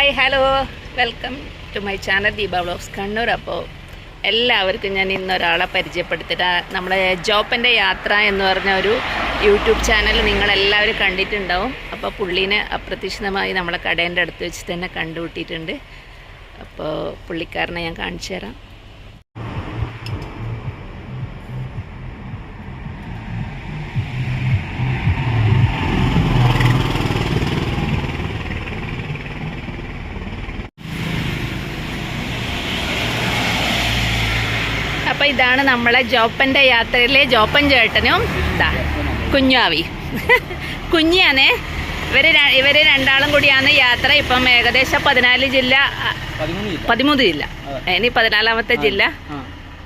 Hi hello welcome to my channel Deepa blogs Kannur അപ്പോൾ എല്ലാവർക്കും ഞാൻ ഇന്നൊരാളെ പരിചയപ്പെടുത്തിയിട്ട് ആ നമ്മുടെ ജോപ്പന്റെ യാത്ര എന്ന് പറഞ്ഞ ഒരു യൂട്യൂബ് ചാനൽ നിങ്ങളെല്ലാവരും കണ്ടിട്ടുണ്ടാവും. അപ്പോൾ പുള്ളീനെ അപ്രതീക്ഷിതമായി നമ്മളെ കടേന്റെ അടുത്ത് വെച്ച് തന്നെ കണ്ടുകൂട്ടിയിട്ടുണ്ട് അപ്പോൾ പുള്ളിക്കാരനെ ഞാൻ കാണിച്ചു തരാം. അപ്പോൾ ഇതാണ് നമ്മളെ ജോപ്പന്റെ യാത്രയിലെ ജോപ്പൻ ചേട്ടനും. ഇതാ കുഞ്ഞാവി. കുഞ്ഞിയാണേ. ഇവർ ഇവർ രണ്ടാളും കൂടിയാണ് യാത്ര. ഇപ്പം ഏകദേശം പതിനാല് ജില്ല പതിമൂന്ന് ജില്ല. ഇനി പതിനാലാമത്തെ ജില്ല.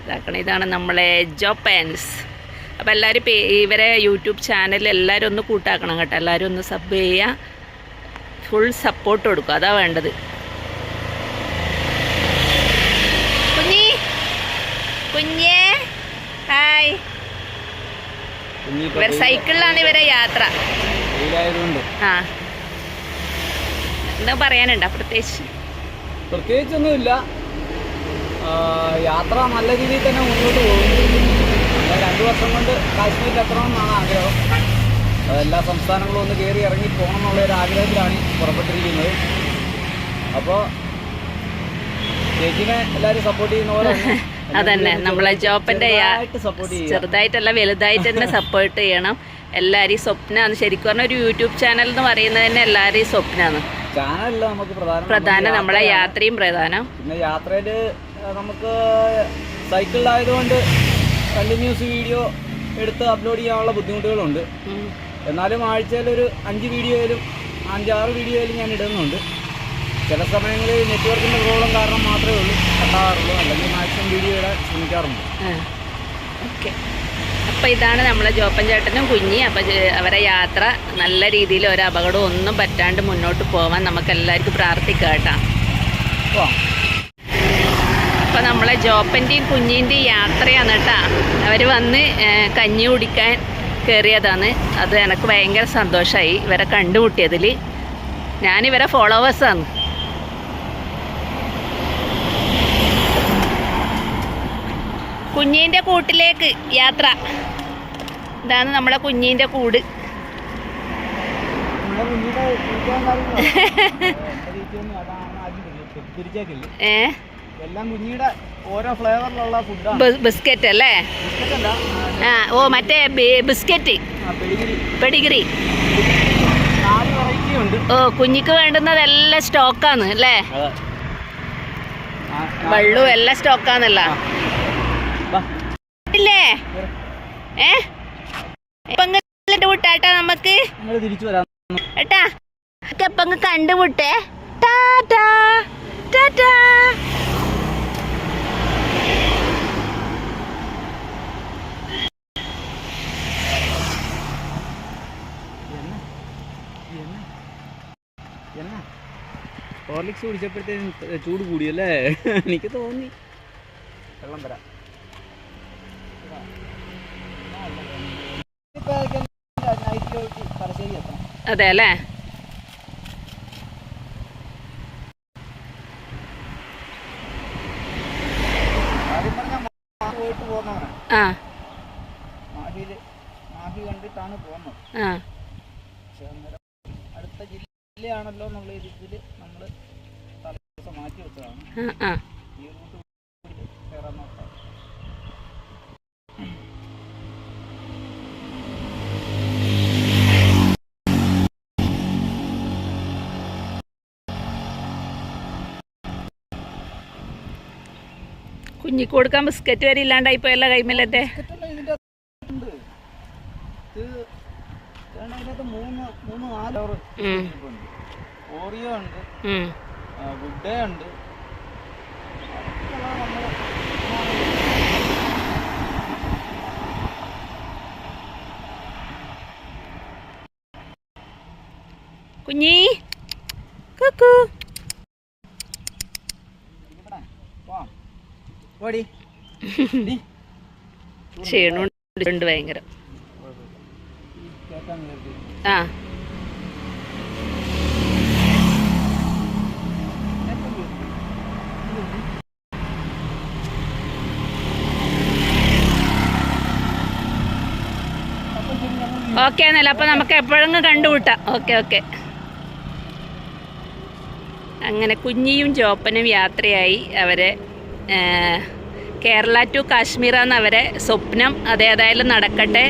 ഇതാക്കണം. ഇതാണ് നമ്മളെ ജോപ്പൻസ്. അപ്പോൾ എല്ലാവരും ഇവരെ യൂട്യൂബ് ചാനൽ എല്ലാവരും ഒന്ന് കൂട്ടാക്കണം കേട്ടോ. എല്ലാവരും ഒന്ന് സബ് ചെയ്യുക ഫുൾ സപ്പോർട്ട് കൊടുക്കുക അതാ വേണ്ടത് കുഞ്ഞി കുഞ്ഞേ ഹായ്. ഇവർ സൈക്കിളിലാണ് ഇവരെ യാത്ര. ആ. എന്താ പറയാനുണ്ടോ പ്രത്യേകിച്ച്. പ്രത്യേകിച്ചൊന്നുമില്ല. യാത്ര നല്ല രീതിയിൽ തന്നെ മുന്നോട്ട് പോകും രണ്ട് വർഷം കൊണ്ട് കാശ്മീരിൽ എത്തണമെന്നാണ് ആഗ്രഹം. എല്ലാ സംസ്ഥാനങ്ങളും ഒന്ന് കയറി ഇറങ്ങി പോകണം എന്നുള്ള ഒരു ആഗ്രഹത്തിലാണ് പുറപ്പെട്ടിരിക്കുന്നത്. അപ്പോൾ ചേച്ചിനെ എല്ലാവരും സപ്പോർട്ട് ചെയ്യുന്ന പോലെ അതന്നെ. നമ്മളെ ജോപ്പന്റെ ചെറുതായിട്ടല്ല വലുതായിട്ട് തന്നെ സപ്പോർട്ട് ചെയ്യണം. എല്ലാരെയും സ്വപ്നമാണ് ശരിക്കും പറഞ്ഞാൽ ഒരു യൂട്യൂബ് ചാനൽ എന്ന് പറയുന്നത് തന്നെ എല്ലാവരെയും സ്വപ്നമാണ് പ്രധാനം നമ്മളെ യാത്രയും പ്രധാനം. പിന്നെ സൈക്കിൾ നമുക്ക് സൈക്കിളിലായതുകൊണ്ട് കണ്ടിന്യൂസ് വീഡിയോ എടുത്ത് അപ്ലോഡ് ചെയ്യാനുള്ള ബുദ്ധിമുട്ടുകളുണ്ട്. എന്നാലും ആഴ്ചയിൽ ഒരു അഞ്ച് വീഡിയോയിലും അഞ്ചാറ് വീഡിയോയിലും ഞാൻ ഇടുന്നുണ്ട്. ചില സമയങ്ങളിൽ നെറ്റ്വർക്കിന്റെ പ്രോബ്ലം കാരണം മാത്രമേ ഉള്ളൂ കട്ടാറുള്ളൂ അല്ലെങ്കിൽ ശ്രമിക്കാറുണ്ട്. ഓക്കെ. അപ്പോൾ ഇതാണ് നമ്മളെ ജോപ്പൻ ചേട്ടനും കുഞ്ഞി. അപ്പോൾ അവരെ യാത്ര നല്ല രീതിയിൽ ഒരു അപകടവും ഒന്നും പറ്റാണ്ട് മുന്നോട്ട് പോവാൻ നമുക്ക് എല്ലാവർക്കും പ്രാർത്ഥിക്കാം കേട്ടോ. അപ്പോൾ നമ്മളെ ജോപ്പന്റെയും കുഞ്ഞിന്റെയും യാത്രയാണ് കേട്ടോ. അവർ വന്ന് കഞ്ഞി കുടിക്കാൻ കയറിയതാണ് അത് എനിക്ക് ഭയങ്കര സന്തോഷമായി ഇവരെ കണ്ടുമുട്ടിയതിൽ ഞാനിവരെ ഫോളോവേഴ്സാണ്. കുഞ്ഞിന്റെ കൂട്ടിലേക്ക് യാത്ര. ഇതാണ് നമ്മളെ കുഞ്ഞിന്റെ കൂട്. ഏ? ബിസ്ക്കറ്റ് അല്ലേ? ആ ഓ മറ്റേ ബിസ്ക്കറ്റ്. പെടിഗിരി പെഡിഗ്രി ഓ കുഞ്ഞിക്ക് വേണ്ടുന്നതെല്ലാം സ്റ്റോക്കാണ് അല്ലേ? വെള്ളവും എല്ലാം സ്റ്റോക്കാന്നല്ല വാ. ഇല്ലേ? ഏ? വിട്ടാട്ടാ നമുക്ക് ഏട്ടാ എപ്പങ്ങ് കണ്ടുമുട്ടേ. ടാറ്റാ ടാറ്റാ ഹോർലിക്സ് കുടിച്ചപ്പോഴത്തേനും ത- ചൂട് കൂടിയല്ലേ? എനിക്ക് തോന്നി. വെള്ളം തരാം. അതെ അല്ലേ ആ. കണ്ടിട്ടാണ് അടുത്ത ജില്ലയാണല്ലോ നമ്മൾ തലേദിവസം മാറ്റി വെച്ചതാണ് ഈ റൂട്ട് കയറാൻ നോക്കാം കുഞ്ഞിക്ക് കൊടുക്കാൻ ബിസ്ക്കറ്റ് വരെ ഇല്ലാണ്ടായി പോയല്ല. ഉണ്ട്. ഓറിയോ ഉണ്ട്. ഗുഡ് ഡേ ഉണ്ട്. കുഞ്ഞി. കുക്കു പോവാം. ഓടി ക്ഷീണുണ്ട് ഭയങ്കര. ആ. ഓക്കെ എന്നല്ല അപ്പോൾ നമുക്ക് എപ്പോഴെങ്കിലും കണ്ടുകൂട്ടാം ഓക്കെ ഓക്കെ. അങ്ങനെ കുഞ്ഞിയും ചോപ്പനും യാത്രയായി. അവരെ കേരള ടു കാശ്മീർ എന്നവരെ സ്വപ്നം അതേതായാലും നടക്കട്ടെ.